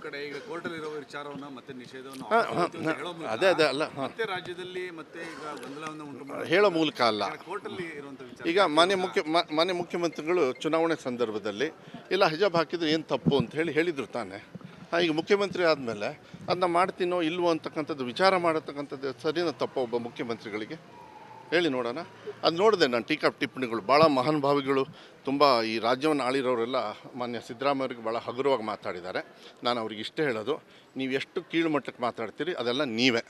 ಕಡೆ ಈಗ ವಿಚಾರವನ್ನ ಮತ್ತೆ ನಿಷೇಧವನ್ನು ಅದೇ ಅದೇ ಅಲ್ಲ ಮತ್ತೆ ರಾಜ್ಯದಲ್ಲಿ ಮತ್ತೆ ಈಗ ಗೊಂದಲವನ್ನು ಉಂಟು ಹೇಳೋ ಮೂಲಕ ಅಲ್ಲ. ಕೋರ್ಟಲ್ಲಿ ವಿಚಾರ ಈಗ ಮಾನ್ಯ ಮುಖ್ಯ ಮಾನ್ಯ ಮುಖ್ಯಮಂತ್ರಿಗಳು ಚುನಾವಣೆ ಸಂದರ್ಭದಲ್ಲಿ ಇಲ್ಲ ಹಿಜಾಬ್ ಹಾಕಿದ್ರೆ ಏನು ತಪ್ಪು ಅಂತ ಹೇಳಿ ಹೇಳಿದ್ರು ತಾನೆ. ಈಗ ಮುಖ್ಯಮಂತ್ರಿ ಆದಮೇಲೆ ಅದನ್ನ ಮಾಡ್ತೀನೋ ಇಲ್ವೋ ಅಂತಕ್ಕಂಥದ್ದು ವಿಚಾರ ಮಾಡತಕ್ಕಂಥದ್ದು ಸರಿನೋ ತಪ್ಪು ಒಬ್ಬ ಮುಖ್ಯಮಂತ್ರಿಗಳಿಗೆ? ಹೇಳಿ ನೋಡೋಣ. ಅದು ನೋಡಿದೆ ನಾನು ಟೀಕಾ ಟಿಪ್ಪಣಿಗಳು ಭಾಳ ಮಹಾನುಭಾವಿಗಳು ತುಂಬ ಈ ರಾಜ್ಯವನ್ನು ಆಳಿರೋರೆಲ್ಲ ಮಾನ್ಯ ಸಿದ್ದರಾಮಯ್ಯವ್ರಿಗೆ ಭಾಳ ಹಗುರವಾಗಿ ಮಾತಾಡಿದ್ದಾರೆ. ನಾನು ಅವ್ರಿಗೆ ಇಷ್ಟೇ ಹೇಳೋದು, ನೀವು ಎಷ್ಟು ಕೀಳು ಮಟ್ಟಕ್ಕೆ ಮಾತಾಡ್ತೀರಿ ಅದೆಲ್ಲ ನೀವೇ.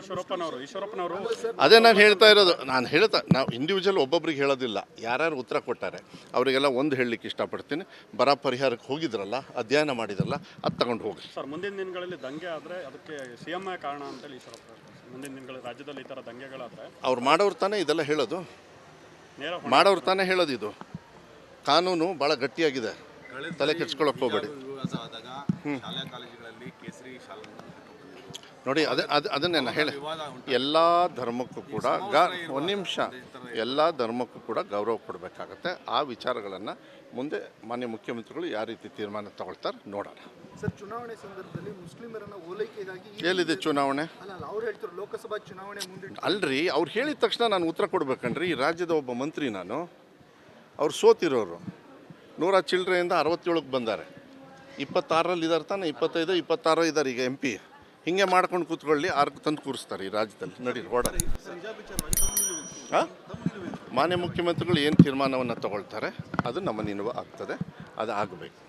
ಈಶ್ವರಪ್ಪನವರು ಈಶ್ವರಪ್ಪನವರು. ಅದೇ ನಾನು ಹೇಳ್ತಾ ಇರೋದು ನಾನು ಹೇಳ್ತಾ ನಾವು ಇಂಡಿವಿಜುವಲ್ ಒಬ್ಬೊಬ್ರಿಗೆ ಹೇಳೋದಿಲ್ಲ. ಯಾರ್ಯಾರು ಉತ್ತರ ಕೊಟ್ಟಾರೆ ಅವರಿಗೆಲ್ಲ ಒಂದು ಹೇಳಲಿಕ್ಕೆ ಇಷ್ಟಪಡ್ತೀನಿ. ಬರ ಪರಿಹಾರಕ್ಕೆ ಹೋಗಿದ್ರಲ್ಲ ಅಧ್ಯಯನ ಮಾಡಿದ್ರಲ್ಲ ಅದು ತಗೊಂಡು ಹೋಗಿ ಸರ್ ಮುಂದಿನ ದಿನಗಳಲ್ಲಿ ದಂಗೆ ಆದರೆ ಅದಕ್ಕೆ ಸಿ ಎಂ ಕಾರಣ ಅಂತೇಳಿ ಈಶ್ವರಪ್ಪ ಸರ್. ಮುಂದಿನ ದಿನಗಳಲ್ಲಿ ರಾಜ್ಯದಲ್ಲಿ ಈ ಥರ ದಂಗೆಗಳಾದರೆ ಅವ್ರು ಮಾಡೋರು ತಾನೇ ಇದೆಲ್ಲ ಹೇಳೋದು. ಮಾಡೋರು ತಾನೇ ಹೇಳೋದು ಇದು ಕಾನೂನು ಭಾಳ ಗಟ್ಟಿಯಾಗಿದೆ. ತಲೆ ಕೆಡ್ಸ್ಕೊಳಕ್ ಹೋಗ್ಬೇಡಿ. ಹಿಜಾಬ್ ನೋಡಿ ಅದೇ ಅದು ಅದನ್ನೇ ನಾನು ಹೇಳಿ. ಎಲ್ಲ ಧರ್ಮಕ್ಕೂ ಕೂಡ ಗ ಒಂದು ನಿಮಿಷ. ಎಲ್ಲ ಧರ್ಮಕ್ಕೂ ಕೂಡ ಗೌರವ ಕೊಡಬೇಕಾಗತ್ತೆ. ಆ ವಿಚಾರಗಳನ್ನು ಮುಂದೆ ಮಾನ್ಯ ಮುಖ್ಯಮಂತ್ರಿಗಳು ಯಾವ ರೀತಿ ತೀರ್ಮಾನ ತಗೊಳ್ತಾರೆ ನೋಡೋಣ. ಸರ್ ಚುನಾವಣೆ ಸಂದರ್ಭದಲ್ಲಿ ಮುಸ್ಲಿಮರನ್ನ ಓಲೈಕೆಗಾಗಿ ಎಲ್ಲಿದೆ ಚುನಾವಣೆ? ಅವ್ರು ಹೇಳ್ತಾರೆ ಲೋಕಸಭಾ ಚುನಾವಣೆ ಮುಂದಿಟ್ಟು. ಅಲ್ರಿ ಅವ್ರು ಹೇಳಿದ ತಕ್ಷಣ ನಾನು ಉತ್ತರ ಕೊಡ್ಬೇಕನ್ರಿ. ಈ ರಾಜ್ಯದ ಒಬ್ಬ ಮಂತ್ರಿ ನಾನು. ಅವ್ರು ಸೋತಿರೋರು. ನೂರ ಚಿಲ್ಲರೆಯಿಂದ ಅರವತ್ತೇಳಕ್ಕೆ ಬಂದಾರೆ. ಇಪ್ಪತ್ತಾರರಲ್ಲಿ ಇದ್ದಾರೆ ತಾನೆ ಇಪ್ಪತ್ತೈದು ಇಪ್ಪತ್ತಾರು ಇದ್ದಾರೆ ಈಗ ಎಂ ಪಿ ಹಿಂಗೆ ಮಾಡ್ಕೊಂಡು ಕೂತ್ಕೊಳ್ಳಿ ಆರ್ಕ್ ತಂದು ಕೂರಿಸ್ತಾರೆ ಈ ರಾಜ್ಯದಲ್ಲಿ. ನಡಿ ಓಡ ಮಾನ್ಯ ಮುಖ್ಯಮಂತ್ರಿಗಳು ಏನು ತೀರ್ಮಾನವನ್ನು ತಗೊಳ್ತಾರೆ, ಅದು ನಮ್ಮ ನಿಲುವು ಆಗ್ತದೆ ಅದು ಆಗಬೇಕು